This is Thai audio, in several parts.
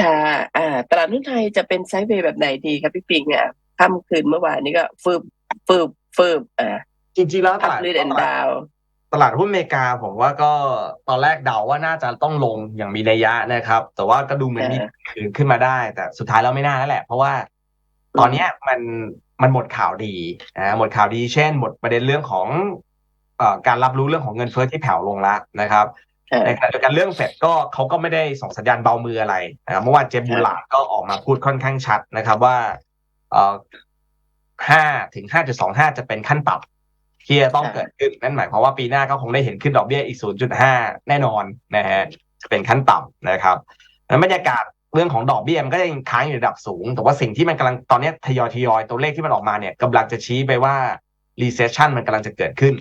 ค่ะ อ่า ตลาดหุ้นไทยจะเป็นไซด์เวย์แบบไหนดีครับพี่ปิงอะค่ำคืนเมื่อวานนี้ก็ฟืบฟืบฟืบอ่าจริงๆแล้วตอัพลาดลิดแอนดาวตลาดหุ้นอเมริกาผมว่าก็ตอนแรกเดาว่าน่าจะต้องลงอย่างมีนัยยะนะครับ แต่ว่าก็ดูเหมือนมีคืนขึ้นมาได้ แต่สุดท้ายแล้วไม่น่าแล้วแหละ เพราะว่า ตอนเนี้ยมันมันหมดข่าวดีนะหมดข่าวดีเช่น หมดประเด็นเรื่องของเอ่อการรับรู้เรื่องของเงินเฟ้อที่แผ่วลงแล้วนะครับอ่า ในขณะเดียวกันเรื่องเฟดก็เขาก็ไม่ได้ส่งสัญญาณเบามืออะไรนะครับเมื่อวานเจมส์บูลลาร์ดก็ออกมาพูดค่อนข้างชัดนะครับว่าเอ่อห้าถึงห้าจุดสองห้าจะเป็นขั้นต่ำที่จะต้องเกิดขึ้นนั่นหมายความว่าปีหน้าก็คงได้เห็นขึ้นดอกเบี้ยอีกศูนย์จุดห้าแน่นอนนะฮะจะเป็นขั้นต่ำนะครับแล้วบรรยากาศเรื่องของดอกเบี้ยมันก็ยังค้างอยู่ในระดับสูง แต่ว่าสิ่งที่มันกำลังตอนนี้ทยอยทยอยตัวเลขที่มันออกมาเนี่ยกำลังจะชี้ไปว่า recession มันกำลังจะเกิดขึ้น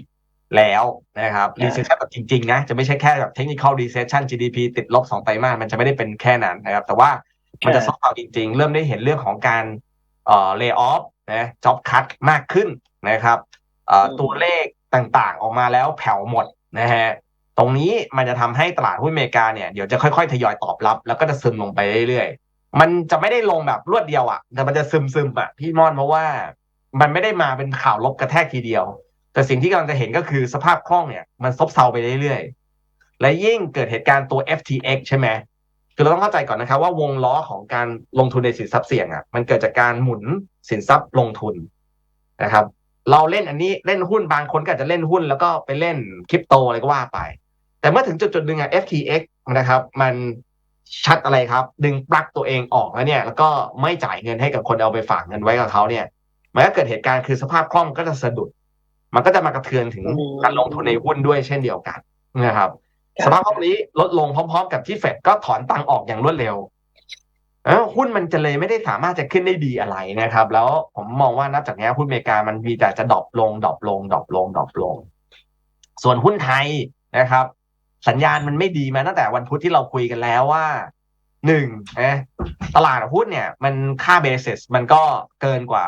แล้วนะครับอ่า recession แบบจริงๆนะจะไม่ใช่แค่แบบ technical recession GDP ติดลบสองไตรมาสมันจะไม่ได้เป็นแค่นั้นนะครับ แต่ว่ามันจะซอฟต์เอาจริง ๆ เริ่มได้เห็นเรื่องของการเอ่อ lay off นะ job cut มากขึ้นนะครับเอ่อตัวเลขต่างๆ ออกมาแล้วแผ่วหมดนะฮะตรงนี้มันจะทำให้ตลาดหุ้นอเมริกาเนี่ยเดี๋ยวจะค่อยๆ ทยอยตอบรับ แล้วก็จะซึมลงไปเรื่อยๆ มันจะไม่ได้ลงแบบรวดเดียวอะ แต่มันจะซึมๆอะพี่ม่อนเพราะว่า มันไม่ได้มาเป็นข่าวลบกระแทกทีเดียว แต่สิ่งที่กำลังจะเห็นก็คือสภาพคล่องเนี่ย มันซบเซาไปเรื่อยๆ และยิ่งเกิดเหตุการณ์ตัว FTX ใช่ไหมคือเราต้องเข้าใจก่อนนะครับว่าวงล้อของการลงทุนในสินทรัพย์เสี่ยงอะมันเกิดจากการหมุนสินทรัพย์ลงทุนนะครับ เราเล่นอันนี้เล่นหุ้นบางคนก็อาจจะเล่นหุ้น แล้วก็ไปเล่นคริปโตอะไรก็ว่าไป แต่เมื่อถึงจุดจุดๆหนึ่งอะ FTX นะครับ มันชัดอะไรครับ ดึงปลั๊กตัวเองออกแล้วเนี่ย แล้วก็ไม่จ่ายเงินให้กับคนเอาไปฝากเงินไว้กับเขาเนี่ยมันก็เกิดเหตุการณ์คือสภาพคล่องก็จะสะดุด มันก็จะมากระเทือนถึงอืมการลงทุนในหุ้นด้วยเช่นเดียวกันนะครับครับ สภาพคล่องนี้ลดลงพร้อม ๆ กับที่เฟดก็ถอนตังค์ออกอย่างรวดเร็วเออหุ้นมันจะเลยไม่ได้สามารถจะขึ้นได้ดีอะไรนะครับ แล้วผมมองว่านับจากนี้หุ้นอเมริกามันมีแต่จะดรอปลงดรอปลงดรอปลงดรอปลง ส่วนหุ้นไทยนะครับ สัญญาณมันไม่ดีมาตั้งแต่วันพุธที่เราคุยกันแล้วว่าหนึ่งนะตลาดหุ้นเนี่ย มันค่าเบสิสมันก็เกินกว่า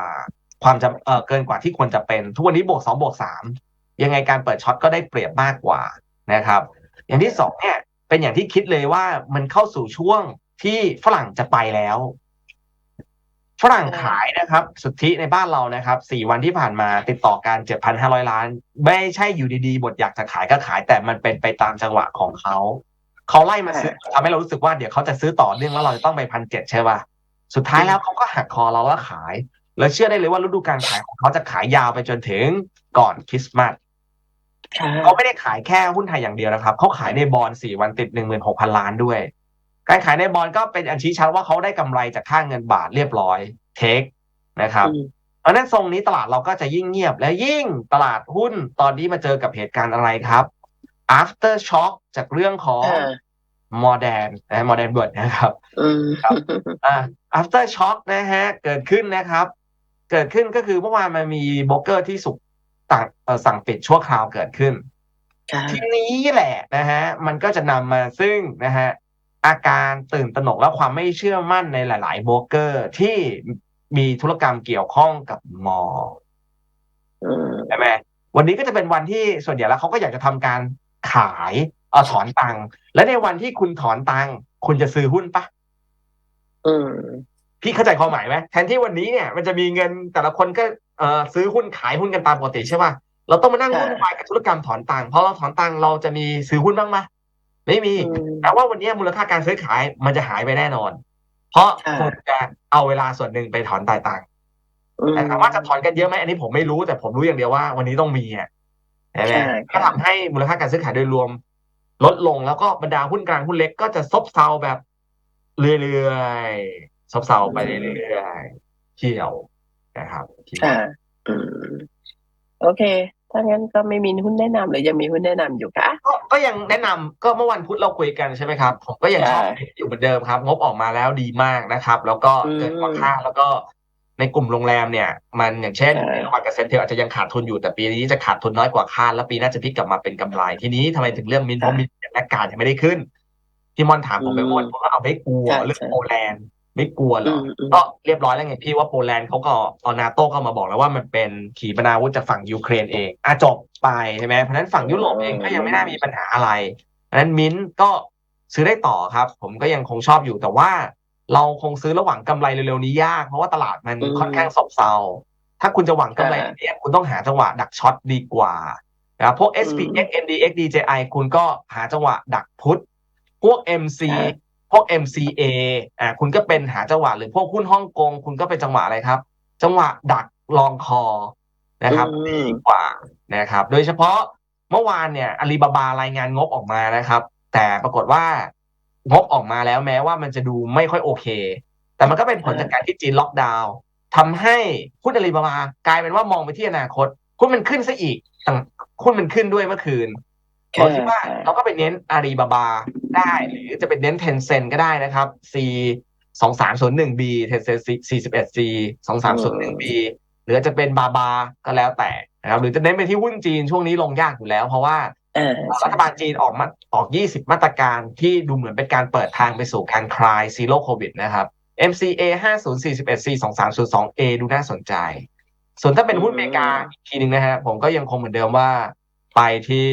ความจำเออเกินกว่าที่ควรจะเป็น ทุกวันนี้บวกสองบวกสามยังไงการเปิดช็อตก็ได้เปรียบมากกว่านะครับ อย่างที่สองเนี่ยเป็นอย่างที่คิดเลยว่ามันเข้าสู่ช่วงที่ฝรั่งจะไปแล้วฝรั่งขายนะครับ สุทธิในบ้านเรานะครับสี่วันที่ผ่านมาติดต่อการเจ็ดพันห้าร้อยล้าน ไม่ใช่อยู่ดีๆบทอยากจะขายก็ขาย แต่มันเป็นไปตามจังหวะของเขาเขาไล่มาซื้อทำให้เรารู้สึกว่าเดี๋ยวเขาจะซื้อต่อเนื่องแล้วเราจะต้องไปพันเจ็ดใช่ป่ะสุดท้ายแล้วเขาก็หักคอเราแล้วขาย แล้วเชื่อได้เลยว่าฤดูการขายของเขาจะขายยาวไปจนถึงก่อนคริสต์มาสค่ะเขาไม่ได้ขายแค่หุ้นไทยอย่างเดียวนะครับ เขาขายในบอลสี่วันติดหนึ่งหมื่นหกพันล้านด้วย การขายในบอลก็เป็นอันชี้ชัดว่าเขาได้กำไรจากค่าเงินบาทเรียบร้อยเทคนะครับอืมเพราะฉะนั้นทรงนี้ตลาดเราก็จะยิ่งเงียบ และยิ่งตลาดหุ้นตอนนี้มาเจอกับเหตุการณ์อะไรครับ after shock จากเรื่องของอ่า modern นะ modern word นะครับอืมครับอ่า after shock นะฮะ เกิดขึ้นนะครับ เกิดขึ้นก็คือเมื่อวานมันมีโบรกเกอร์ที่สุกต่างเอ่อสั่งปิดชั่วคราวเกิดขึ้นค่ะทีนี้แหละนะฮะ มันก็จะนำมาซึ่งนะฮะอาการตื่นตระหนกและความไม่เชื่อมั่นในหลาย ๆโบรกเกอร์ที่มีธุรกรรมเกี่ยวข้องกับมออืมใช่ไหมวันนี้ก็จะเป็นวันที่ส่วนใหญ่แล้วเขาก็อยากจะทำการขายเออถอนตังค์และในวันที่คุณถอนตังค์คุณจะซื้อหุ้นปะอืม พี่เข้าใจความหมายไหมแทนที่วันนี้เนี่ยมันจะมีเงินแต่ละคนก็เอ่อซื้อหุ้นขายหุ้นกันตามปกติใช่ป่ะเราต้องมานั่งค่ะวุ่นวายกับธุรกรรมถอนตังค์เพราะเราถอนตังค์เราจะมีซื้อหุ้นบ้างไหมไม่มีอืมแต่ว่าวันนี้มูลค่าการซื้อขายมันจะหายไปแน่นอน เพราะค่ะคุณจะเอาเวลาส่วนหนึ่งไปถอนตายตังค์อืมแต่ถามว่าจะถอนกันเยอะไหมอันนี้ผมไม่รู้แต่ผมรู้อย่างเดียวว่าวันนี้ต้องมีอะใช่ไหมใช่ก็ทำให้มูลค่าการซื้อขายโดยรวม ลดลงแล้วก็บรรดาหุ้นกลางหุ้นเล็กก็จะซบเซาแบบเรื่อยๆ ซบเซาไปเรื่อยๆเที่ยวนะครับที่ค่ะอืมโอเค ถ้างั้นก็ไม่มีหุ้นแนะนำหรือยังมีหุ้นแนะนำอยู่คะก็ก็ยังแนะนำก็เมื่อวันพุธเราคุยกันใช่ไหมครับ ผมก็ยังชอบใช่อยู่เหมือนเดิมครับ งบออกมาแล้วดีมากนะครับ แล้วก็อืมเกินกว่าคาดแล้วก็ในกลุ่มโรงแรมเนี่ย มันอย่างเช่นใช่ระหว่างกับเซ็นเทลอาจจะยังขาดทุนอยู่แต่ปีนี้จะขาดทุนน้อยกว่าคาดแล้วปีหน้าจะพลิกกลับมาเป็นกำไรทีนี้ทำไมถึงเรื่องมินเพราะมินและการยังไม่ได้ขึ้นที่มอนถามผมไปเมื่อวันผมก็เอาไม่กลัวใช่เรื่องใช่โปแลนด์ ไม่กลัวเหรอือมอืมก็เรียบร้อยแล้วไงพี่ว่าโปแลนด์เขาก็เอานาโต้เข้ามาบอกแล้วว่ามันเป็นขีปนาวุธจากฝั่งยูเครนเองอะจบไปใช่ไหมเพราะฉะนั้นฝั่งยุโรปเองก็ยังไม่น่ามีปัญหาอะไรเพราะฉะนั้นมิ้นท์ก็ซื้อได้ต่อครับ ผมก็ยังคงชอบอยู่แต่ว่า เราคงซื้อระหว่างกำไรเร็วๆนี้ยาก เพราะว่าตลาดมันอืมค่อนข้างซบเซาถ้าคุณจะหวังกำไรอ่าเนี่ยคุณต้องหาจังหวะดักช็อตดีกว่านะครับพวก SPX NDX DJI คุณก็หาจังหวะดักพุทพวก MC อ่า พวก MCA อ่าคุณก็เป็นหาจังหวะหรือพวกหุ้นฮ่องกง คุณก็เป็นจังหวะอะไรครับ จังหวะดักลองคอนะครับอืมดีกว่านะครับ โดยเฉพาะเมื่อวานเนี่ยอาลีบาบารายงานงบออกมานะครับ แต่ปรากฏว่างบออกมาแล้วแม้ว่ามันจะดูไม่ค่อยโอเค แต่มันก็เป็นผลจากการที่จีนล็อกดาวน์ทำให้หุ้นอาลีบาบากลายเป็นว่ามองไปที่อนาคตหุ้นมันขึ้นซะอีกต่างหุ้นมันขึ้นด้วยเมื่อคืนค่ะ เราคิดว่าเราก็ไปเน้นอาลีบาบาได้ หรือจะเป็นเน้นเทนเซ n ก็ได้นะครับ C สองสามศูนย์หนึ่ง B เทนเซนสี่สิบเอ็ด C สองสามศูนย์หนึ่ง B หรือจะเป็นบาบาก็แล้วแต่นะครับหรือจะเน้นไปที่หุ้นจีนช่วงนี้ลงยากอยู่แล้ว เพราะว่าอ่ารัฐบาลจีนออกมาออก 20 มาตรการที่ดูเหมือนเป็นการเปิดทางไปสู่การคลายซีโร่โควิดนะครับ MCA 5041 C 2302 A ดูน่าสนใจ ส่วนถ้าเป็นหุ้นอเมริกาอีกทีหนึ่งนะฮะผมก็ยังคงเหมือนเดิมว่า ไปที่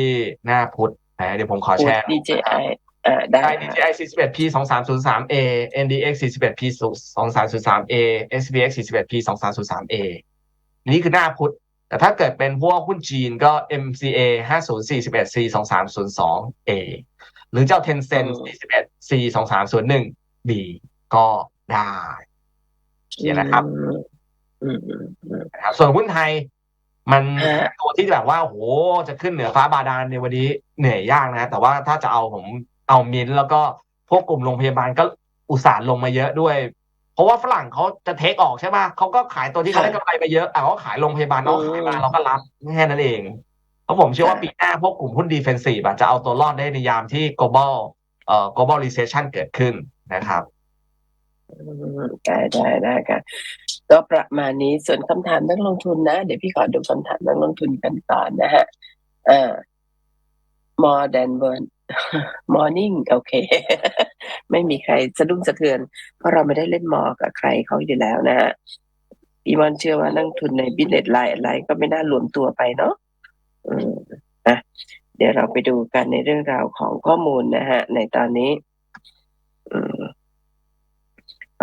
หน้าพุทธนะเดี๋ยวผมขอพูแชดร์ DJI อ่าได้ได้ DJI 41P 2303A NDX 41P 2303A SPX 41P 2303A นี่คือหน้าพุทธแต่ถ้าเกิดเป็นพวกหุ้นจีนก็ MCA 5041 C 2302 A หรือเจ้า Tencent 41 C 2301 B ก็ได้เนี่ยนะครับอืมอืมอืมนะครับส่วนหุ้นไทย มันฮะตัวที่แบบว่าโหจะขึ้นเหนือฟ้าบาดาลในวันนี้เหนื่อยยากนะแต่ว่าถ้าจะเอาผมเอามินท์แล้วก็พวกกลุ่มโรงพยาบาลก็อุตส่าห์ลงมาเยอะด้วย เพราะว่าฝรั่งเขาจะเทคออกใช่ป่ะเขาก็ขายตัวที่เขาได้กำไรไปเยอะอะเขาขายโรงพยาบาลเขาขายมาเราก็รับแค่นั้นเองเพราะผมเชื่อว่าปีหน้าพวกกลุ่มหุ้นดีเฟนซีฟจะเอาตัวรอดได้ในยามที่ global เอ่อ global recession เกิดขึ้นนะครับอืม ได้ได้ได้ค่ะก็ประมาณนี้ส่วนคำถามนักลงทุนนะ เดี๋ยวพี่ขอดูคำถามนักลงทุนกันก่อนนะฮะอ่า more than burn morning โอเค ไม่มีใครสะดุ้งสะเทือน เพราะเราไม่ได้เล่นมอกับใครเขาอยู่แล้วนะฮะพี่มอนเชื่อว่านักทุนในบิสเนสไลน์อะไรก็ไม่น่ารวมตัวไปเนาะอืมอะเดี๋ยวเราไปดูกันในเรื่องราวของข้อมูลนะฮะ ในตอนนี้ อืม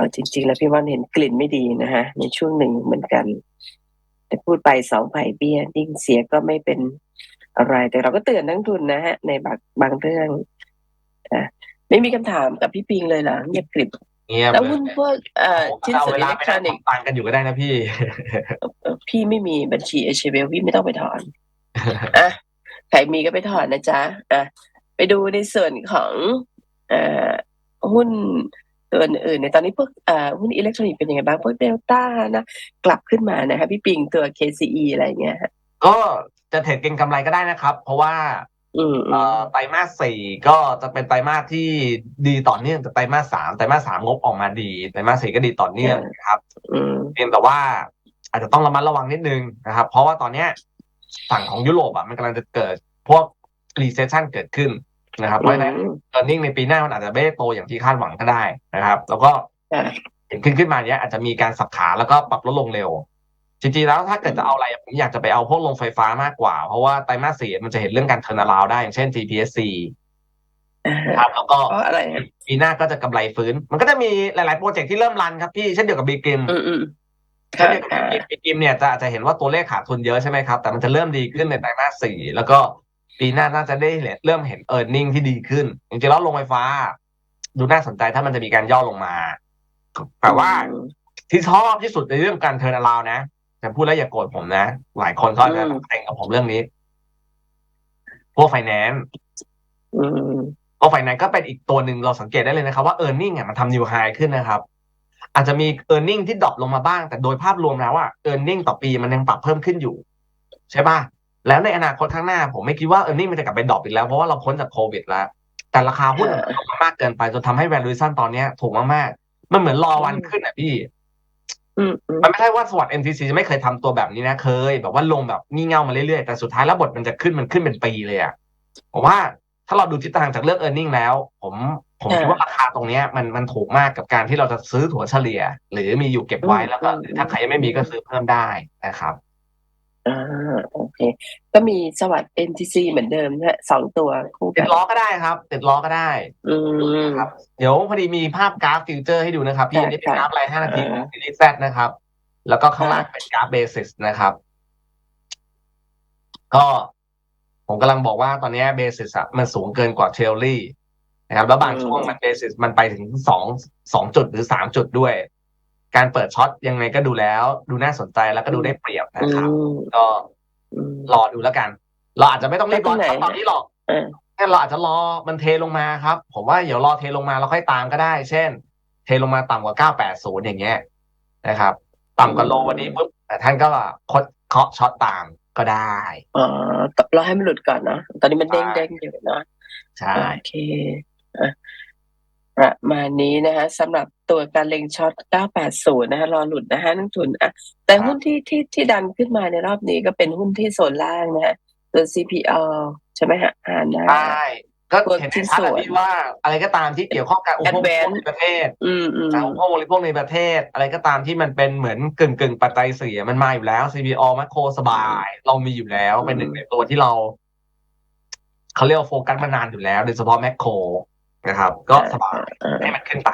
เอาจริง ๆ แล้วพี่ว่านเห็นกลิ่นไม่ดีนะฮะ ในช่วงหนึ่งเหมือนกัน แต่พูดไปสองไผ่เบี้ยยิ่งเสียก็ไม่เป็นอะไร แต่เราก็เตือนนักลงทุนนะฮะ ในบางบางเรื่องอะไม่มีคำถามกับพี่ปิงเลยเหรอเงียบกริบเงียบแล้วเลยหุ้นพวกเอ่อผมชิ้นเอาส่วนเวอิลาเล็กไปทรอนั่งนิกส์ตังกันอยู่ก็ได้นะพี่เอ่อพี่ไม่มีบัญชีเอชเวลพี่ไม่ต้องไปถอนอะใครมีก็ไปถอนนะจ๊ะอะไปดูในส่วนของเอ่อหุ้น ตัวอื่นๆในตอนนี้พวกเอ่อหุ้นอิเล็กทรอนิกส์เป็นยังไงบ้างพวกเดลต้านะกลับขึ้นมานะคะพี่ปิงตัว KCE อะไรเงี้ยฮะก็จะเทรดเก็งกำไรก็ได้นะครับ เพราะว่าอืมอืเอ่มอไตรมาสสี่ก็จะเป็นไตรมาสที่ดีต่อเนื่องจากไตรมาสสามไตรมาสสามงบออกมาดีไตรมาสสี่ก็ดีต่อเนื่องนะครับอืมเพียงแต่ว่าอาจจะต้องระมัดระวังนิดนึงนะครับ เพราะว่าตอนเนี้ยฝั่งของยุโรปอะมันกำลังจะเกิดพวก recession เกิดขึ้น นะครับเพราะฉะนั้น earning ในปีหน้ามันอาจจะไม่ได้โตอย่างที่คาดหวังก็ได้นะครับ แล้วก็อะเห็นขึ้นขึ้นมาเนี้ยอาจจะมีการสับขาแล้วก็ปรับลดลงเร็ว จริงๆแล้วถ้าเกิดจะเอาอะไรผมอยากจะไปเอาพวกโรงไฟฟ้ามากกว่า เพราะว่าไตรมาสสี่มันจะเห็นเรื่องการเทอร์นาราวได้อย่างเช่น TPSC อ่าฮะครับแล้วก็เพราะอะไรฮะปีหน้าก็จะกำไรฟื้น มันก็จะมีหลาย ๆ โปรเจกต์ที่เริ่มรันครับพี่เช่นเดียวกับบีกิมอืมอืมเช่นค่ะเดียวกับค่ะบีกิมเนี่ยจะอาจจะเห็นว่าตัวเลขขาดทุนเยอะใช่ไหมครับ แต่มันจะเริ่มดีขึ้นในไตรมาสสี่แล้วก็ ปีหน้าน่าจะได้เริ่มเห็นเออร์เน็งที่ดีขึ้นจริงๆแล้วโรงไฟฟ้า ดูน่าสนใจถ้ามันจะมีการย่อลงมา แต่ว่าที่ชอบที่สุดในเรื่องการเทอร์นาราวนะแต่พูดแล้วอย่าโกรธผมนะ หลายคนเขาอาจจะอืมแต่งกับผมเรื่องนี้ พวกไฟแนนซ์อืมพวกไฟแนนซ์ก็เป็นอีกตัวหนึ่งเราสังเกตได้เลยนะครับ ว่าเออร์เน็งอะมันทำนิวไฮขึ้นนะครับ อาจจะมีเออร์เน็งที่ดรอปลงมาบ้าง แต่โดยภาพรวมแล้วอะเออร์เน็งต่อปีมันยังปรับเพิ่มขึ้นอยู่ ใช่ป่ะ แล้วในอนาคตข้างหน้าผมไม่คิดว่าเออร์เน็งมันจะกลับไปดรอปอีกแล้ว เพราะว่าเราพ้นจากโควิดแล้ว แต่ราคาหุ้นมันลงมามากเกินไปจนทำให้ valuation ตอนเนี้ยถูกมากๆ มันเหมือนรอวันขึ้นอะพี่อืมอืมมันไม่ใช่ว่าสวัสด์ NTC จะไม่เคยทำตัวแบบนี้นะเคย แบบว่าลงแบบงี่เง่ามาเรื่อยๆแต่สุดท้ายแล้วบทมันจะขึ้นมันขึ้นเป็นปีเลยอะผมว่าถ้าเราดูทิศทางจากเรื่อง e a r n i n g แล้ว ผมผมคิดว่าราคาตรงเนี้ยมันมันถูกมากกับการที่เราจะซื้อถั่วเฉลี่ย หรือมีอยู่เก็บไว้แล้วก็หรือถ้าใครยังไม่มีก็ซื้อเพิ่มได้นะครับ อ่าโอเค ก็มีสวัสด์ NTC เหมือนเดิมนะฮะสองตัวคู่ติกัดน ล้อก็ได้ครับ ติดล้อก็ได้อืม ครับ เดี๋ยวพอดีมีภาพกราฟฟิวเจอร์ให้ดูนะครับพี่ค่ะอันนี้เป็นกราฟรายห้านาทีขอ่าองซีรีส์ Z นะครับ แล้วก็ข้างล่างค่ะเป็นกราฟเบสิสนะครับ ก็ผมกำลังบอกว่าตอนนี้เบสิสอะมันสูงเกินกว่าเทรลลี่นะครับ แล้วบางช่วงมันเบสิสมันไปถึงสองสองจุดหรือสามจุดด้วย การเปิดช็อตยังไงก็ดูแล้ว ดูน่าสนใจแล้วก็ดูได้เปรียบอืนะครับมก็อืมรอดูแล้วกัน เราอาจจะไม่ต้องรีบร้อนแล้วตรงไหนตอนนี้หรอกเออแค่เราอาจจะรอมันเทลงมาครับ ผมว่าเดี๋ยวรอเทลงมาเราค่อยตามก็ได้ เช่น เทลงมาต่ำกว่า980อย่างเงี้ยนะครับ ต่ำกว่าโลวันนี้ปุ๊บแต่ท่านก็คดเคาะช็อตตามก็ได้อ๋อเราให้มันหลุดก่อนเนาะตอนนี้มันเด้งใช่เด้งอยู่เนาะใช่โอเคอะ ประมาณนี้นะคะสำหรับตัวการเล็งช็อต 980 นะคะรอหลุดนะคะนักทุนอะแต่หุ้นที่ที่ที่ดันขึ้นมาในรอบนี้ก็เป็นหุ้นที่โซนล่างนะฮะตัว CPO ใช่ไหมฮะอ่านได้ใช่ก็ตัวเห็นชิ้นชัดส่แล้ววนพี่ว่าอะไรก็ตามที่เกี่ยวข้องกับอุปโภคบริโภค Advance ในประเทศอืมอืมการอุปโภคบริโภคในประเทศ อะไรก็ตามที่มันเป็นเหมือนกึ่งกึ่งๆปัจจัยเสียมันมาอยู่แล้ว CPO มัคโครสบาย เรามีอยู่แล้วเป็นหนึ่งในตัวที่เราเขาเรียกว่าโฟกัสมานานอยู่แล้ว โดยเฉพาะแมคโคร นะครับ ก็สบายอ่าให้มันขึ้นไป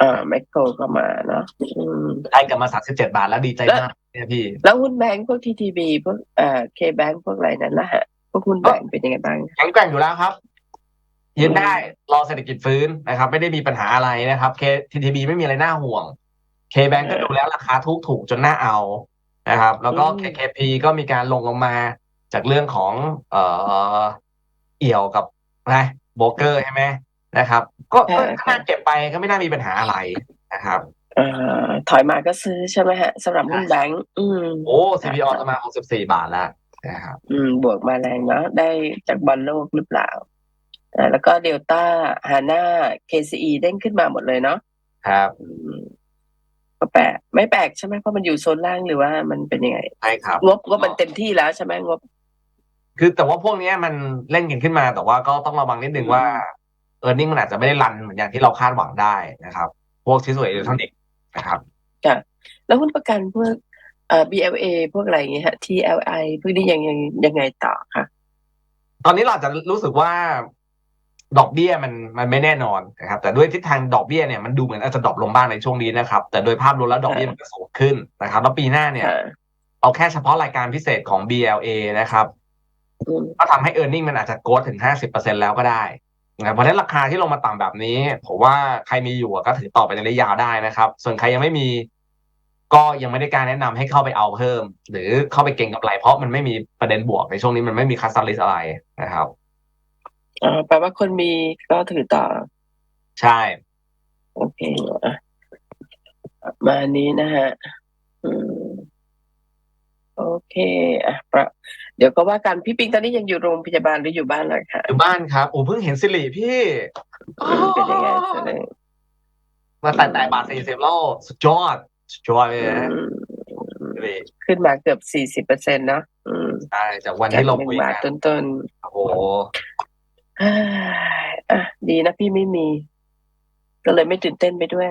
อ่าแมคโครก็มาเนาะอืมได้กลับมา37บาทแล้วดีใจมากเนี่ยพี่ แล้วหุ้นแบงก์พวก TTB พวกเอ่อ K Bank พวกอะไรนั้นละฮะ พวกหุ้นแบงก์เป็นยังไงบ้างแข็งแกร่งอยู่แล้วครับยืนได้รอเศรษฐกิจฟื้นนะครับ ไม่ได้มีปัญหาอะไรนะครับ K TTB ไม่มีอะไรน่าห่วง K Bank ก็ดูแล้วราคาทุกถูกจนน่าเอานะครับ แล้วก็อืม KKP ก็มีการลงลงมาจากเรื่องของเอ่อเอี่ยวกับนะโบรกเกอร์ใช่ไหม นะครับ ก็ก็น่าเก็บไปก็ไม่น่ามีปัญหาอะไรนะครับเอ่อถอยมาก็ซื้อใช่ไหมฮะสำหรับหุ้นแบงก์อืมโอ้ CPO จะมา64 บาทแล้วนะครับอืม บวกมาแรงเนาะได้จากบอลโลกหรือเปล่าอ่าแล้วก็เดลต้าฮาน่า KCE เด้งขึ้นมาหมดเลยเนาะครับอืมก็แปลกไม่แปลกใช่ไหมเพราะมันอยู่โซนล่างหรือว่ามันเป็นยังไงใช่ครับ งบงบมันเต็มที่แล้วใช่ไหมงบ คือแต่ว่าพวกเนี้ยมันเล่นกันขึ้นมา แต่ว่าก็ต้องระวังนิดนึงว่า เออร์เน็งมันอาจจะไม่ได้รันเหมือนอย่างที่เราคาดหวังได้นะครับ พวกชิ้นส่วนอิเล็กทรอนิกส์นะครับแล้วหุ้นประกันพวกเอ่อ BLA พวกอะไรอย่างเงี้ยฮะ TLI พวกนี้ยังยังยังไงต่อคะตอนนี้เราอาจจะรู้สึกว่าดอกเบี้ยมันมันไม่แน่นอนนะครับ แต่ด้วยทิศทางดอกเบี้ยเนี่ยมันดูเหมือนอาจจะดรอปลงบ้างในช่วงนี้นะครับ แต่โดยภาพรวมแล้วดอกเบี้ยมันก็สูงขึ้นนะครับ แล้วปีหน้าเนี่ยค่ะเอาแค่เฉพาะรายการพิเศษของ BLA นะครับอืมก็ทำให้ e a r n i n g มันอาจจะโกดถึง50%แล้วก็ได้ นะครับเพราะฉะนั้นราคาที่ลงมาต่ำแบบนี้ ผมว่าใครมีอยู่อะก็ถือต่อไปในระยะยาวได้นะครับ ส่วนใครยังไม่มี ก็ยังไม่ได้การแนะนำให้เข้าไปเอาเพิ่ม หรือเข้าไปเก่งกับไร เพราะมันไม่มีประเด็นบวกในช่วงนี้มันไม่มีคัสตาลิสอะไรนะครับอ่าแปลว่าคนมีก็ถือต่อ ใช่ โอเคอะประมาณนี้นะฮะอืมโอเคอะประ เดี๋ยวก็ว่ากันพี่ปิงตอนนี้ยังอยู่โรงพยาบาลหรืออยู่บ้านแล้วคะอยู่บ้านครับโอ้เพิ่งเห็นสิริพี่อืมเป็นยังไงแสดงมาแต่แต่บาทสี่สิบแล้วสุดยอดสุดยอดเลยอืนะมสิริขึ้นมาเกือบสี่สิบเปอร์เซ็นต์เนาะอืมใช่จากวันจากที่เราหนึ่คุงยบาทกันต้นโอ้โหๆอ่าอะดีนะพี่ไม่มี ก็เลยไม่ตื่นเต้นไปด้วย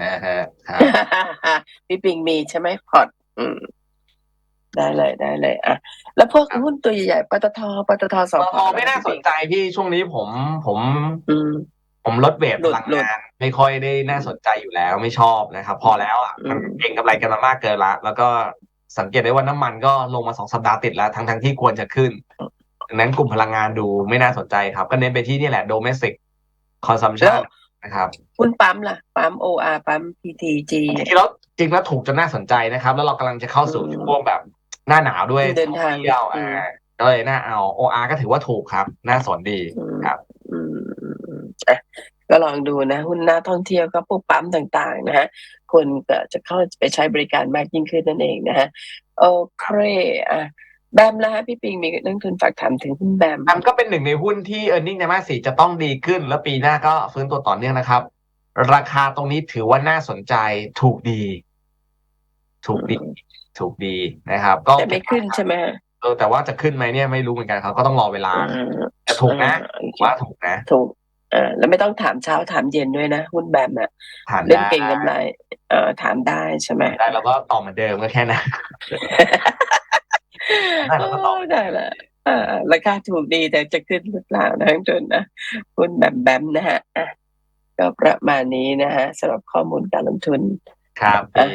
นะฮะครับพี่ปิงมีใช่ไหมพอร์ตอืม ได้เลยได้เลยอะแล้วพวกหุ้นตัวใหญ่ๆปตทปตทสปองตทไม่น่าสนใจพี่ช่วงนี้ผมผม อืม ผมลดเวทหลุพดลังหลุดงานไม่ค่อยได้น่าสนใจอยู่แล้วไม่ชอบนะครับ พอแล้วอะอืมมันเก่งกำไรกันมามากเกินละ แล้วก็สังเกตได้ว่าน้ำมันก็ลงมาสองสัปดาห์ติดแล้วทั้งทั้งที่ควรจะขึ้นดังนั้นกลุ่มพลังงานดูไม่น่าสนใจครับ ก็เน้นไปที่นี่แหละ domestic consumption นะครับหุ้นปั๊มล่ะ ปั๊ม OR ปั๊ม PTG จริงๆแล้วจริงแล้วถูกจนน่าสนใจนะครับ แล้วเรากำลังจะเข้าสู่อืมช่วงแบบ หน้าหนาวด้วยเดินทางเที่ยวอือ่ามก็เลยน่าเอา OR ก็ถือว่าถูกครับ น่าสนดีอืมครับอืมอืมอืมอะก็ลองดูนะ หุ้นหน้าท่องเที่ยวก็พวกปั๊มต่างๆ นะฮะคนก็จะเข้าไปใช้บริการมากยิ่งขึ้นนั่นเองนะฮะโอเคอะแบมแล้วฮะพี่ปิงมีนักทุนฝากถามถึงหุ้นแบมมันก็เป็นหนึ่งในหุ้นที่ e a r n i n g ในมาสสี่จะต้องดีขึ้น แล้วปีหน้าก็ฟื้นตัวต่อเนื่องนะครับ ราคาตรงนี้ถือว่าน่าสนใจถูกดี ถูกดี ถูกดีนะครับ ก็แต่ไม่ขึ้นใช่ไหมฮะเออแต่ว่าจะขึ้นไหมเนี่ยไม่รู้เหมือนกันครับ ก็ต้องรอเวลาอ่าแต่ถูกนะอ่าโอเคว่าถูกนะถูกอ่าแล้วไม่ต้องถามเช้าถามเย็นด้วยนะหุ้นแบมอะถามเล่นได้เก่งกำไรเอ่อถามได้ใช่ไหมได้แล้วก็ตอบเหมือนเดิมก็แค่นั้นได้เราก็ตอบโได้ละอ่าราคาถูกดีแต่จะขึ้นหรือเปล่านะทั้งจนนะหุ้นแบมแบมนะฮะอะก็ประมาณนี้นะฮะสำหรับข้อมูลการลงทุนครับพี่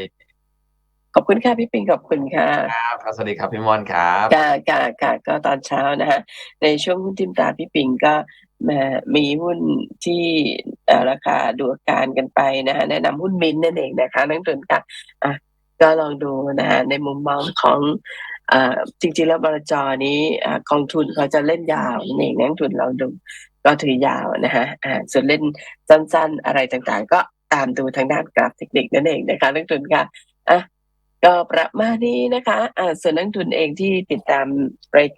ขอบคุณค่ะพี่ปิงขอบคุณค่ะครับครับสวัสดีครับพี่มอนครับค่ะค่ะค่ะก็ตอนเช้านะฮะในช่วงหุ้นทิมตาพี่ปิงก็มามีหุ้นที่เอ่อราคาดูอาการกันไปนะฮะแนะนำหุ้นมินท์นั่นเองนะคะนักลงทุนค่ะอะก็ลองดูนะฮะในมุมมองของเอ่อจริงๆแล้วบลจนี้อ่ากองทุนเขาจะเล่นยาวนั่นเองนักลงทุนเราดูก็ถือยาวนะฮะอ่าส่วนเล่นสั้นๆอะไรต่างๆ ก็ตามดูทางด้านกราฟเทคนิคนั่นเองนะคะนักลงทุนค่ะอะ ก็ประมาณนี้นะคะอ่าส่วนนักทุนเองที่ติดตามรายการ